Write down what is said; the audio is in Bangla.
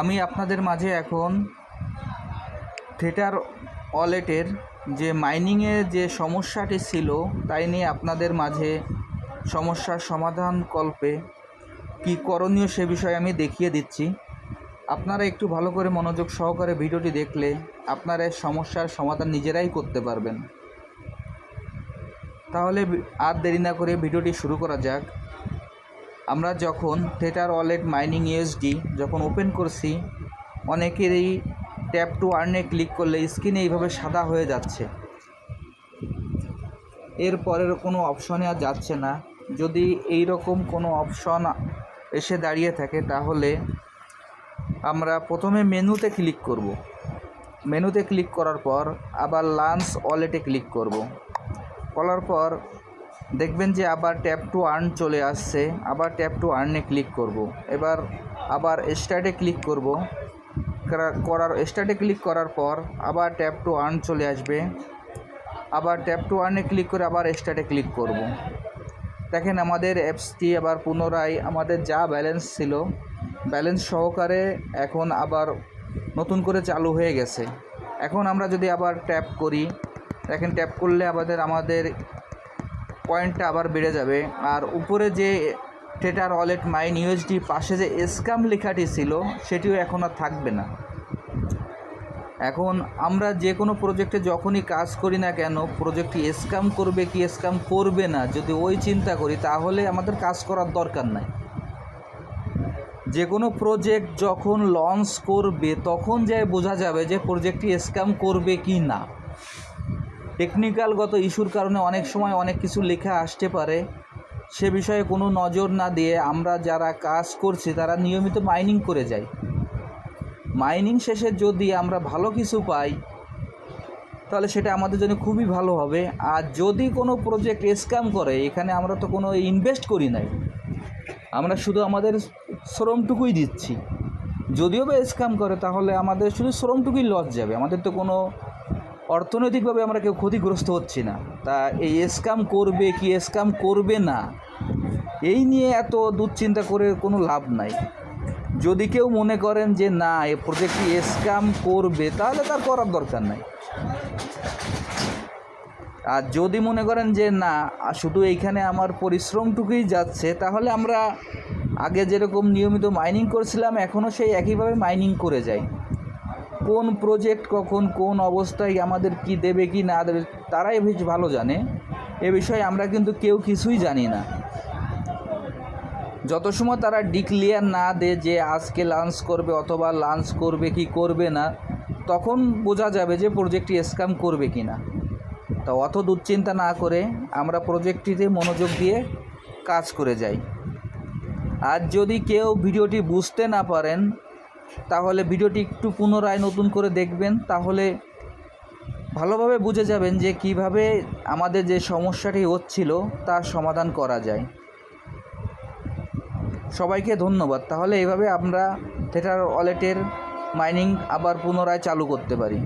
আমি আপনাদের মাঝে এখন থিয়েটার ওয়ালেটের যে মাইনিংয়ে যে সমস্যাটি ছিল, তাই নিয়ে আপনাদের মাঝে সমস্যার সমাধান কল্পে কী করণীয় সে বিষয়ে আমি দেখিয়ে দিচ্ছি। আপনারা একটু ভালো করে মনোযোগ সহকারে ভিডিওটি দেখলে আপনারা সমস্যার সমাধান নিজেরাই করতে পারবেন। তাহলে আর দেরি না করে ভিডিওটি শুরু করা যাক। আমরা যখন থিয়েটার ওয়ালেট মাইনিং ইউএসডি যখন ওপেন করছি অনেকেরই ট্যাপ টু আর্নে ক্লিক করলে স্ক্রিনে এইভাবে সাদা হয়ে যাচ্ছে। এর পরের কোনো অপশনে আর যাচ্ছে না। যদি এই রকম কোনো অপশন এসে দাঁড়িয়ে থাকে, তাহলে আমরা প্রথমে মেনুতে ক্লিক করব। মেনুতে ক্লিক করার পর আবার লাঞ্চ ওয়ালেটে ক্লিক করব। করার পর দেখবেন যে আবার ট্যাপ টু আর্ন চলে আসছে, আবার ট্যাপ টু আর্নে ক্লিক করব। এবার আবার স্টার্টে ক্লিক করব। করার, স্টার্টে ক্লিক করার পর আবার ট্যাপ টু আর্ন চলে আসবে। আবার ট্যাপ টু আর্নে ক্লিক করে আবার স্টার্টে ক্লিক করব। দেখেন আমাদের অ্যাপসটি আবার পুনরায় আমাদের যা ব্যালেন্স ছিল, ব্যালেন্স সহকারে এখন আবার নতুন করে চালু হয়ে গেছে। এখন আমরা যদি আবার ট্যাপ করি, দেখেন ট্যাপ করলে আমাদের আমাদের পয়েন্টটা আবার বেড়ে যাবে। আর উপরে যে টেটার ওয়ালেট মাইন ইউএসডি পাশে যে স্ক্যাম লেখাটি ছিল, সেটিও এখন আর থাকবে না। এখন আমরা যে কোনো প্রজেক্টে যখনই কাজ করি না কেন প্রজেক্টটি স্ক্যাম করবে কি স্ক্যাম করবে না, যদি ওই চিন্তা করি, তাহলে আমাদের কাজ করার দরকার নাই। যে কোনো প্রজেক্ট যখন লঞ্চ করবে, তখন যায় বোঝা যাবে যে প্রজেক্টটি স্ক্যাম করবে কি না। টেকনিক্যালগত ইস্যুর কারণে অনেক সময় অনেক কিছু লেখা আসতে পারে। সে বিষয়ে কোনো নজর না দিয়ে আমরা যারা কাজ করছি, তারা নিয়মিত মাইনিং করে যাই। মাইনিং শেষে যদি আমরা ভালো কিছু পাই, তাহলে সেটা আমাদের জন্য খুবই ভালো হবে। আর যদি কোনো প্রজেক্ট স্ক্যাম করে, এখানে আমরা তো কোনো ইনভেস্ট করি নাই। আমরা শুধু আমাদের শ্রমটুকুই দিচ্ছি। যদিও বা স্ক্যাম করে, তাহলে আমাদের শুধু শ্রমটুকুই লস যাবে। আমাদের তো কোনো অর্থনৈতিকভাবে আমরা কেউ ক্ষতিগ্রস্ত হচ্ছি না। তা এই স্ক্যাম করবে কি স্ক্যাম করবে না, এই নিয়ে এত দুশ্চিন্তা করে কোনো লাভ নাই। যদি কেউ মনে করেন যে না, এ প্রজেক্টটি স্ক্যাম করবে, তাহলে তার করার দরকার নাই। আর যদি মনে করেন যে না শুধু এইখানে আমার পরিশ্রমটুকুই যাচ্ছে, তাহলে আমরা আগে যেরকম নিয়মিত মাইনিং করছিলাম, এখনও সেই একইভাবে মাইনিং করে যাই। কোন প্রজেক্ট কখন, কোন অবস্থায় আমাদের কি দেবে কি না দেবে তারাই বেশ ভালো জানে। এ বিষয়ে আমরা কিন্তু কেউ কিছুই জানি না। যত সময় তারা ডিক্লিয়ার না দেয় যে আজকে লাঞ্চ করবে অথবা লাঞ্চ করবে কি করবে না, তখন বোঝা যাবে যে প্রজেক্টটি স্ক্যাম করবে কি না। তা অত দুশ্চিন্তা না করে আমরা প্রজেক্টটিতে মনোযোগ দিয়ে কাজ করে যাই। আর যদি কেউ ভিডিওটি বুঝতে না পারেন তাহলে ভিডিওটি একটু পুনরায় নতুন করে দেখবেন, তাহলে ভালোভাবে বুঝে যাবেন যে কীভাবে আমাদের যে সমস্যাটি হচ্ছিল তার সমাধান করা যায়। সবাইকে ধন্যবাদ। তাহলে এভাবে আমরা থেটার ওয়ালেটের মাইনিং আবার পুনরায় চালু করতে পারি।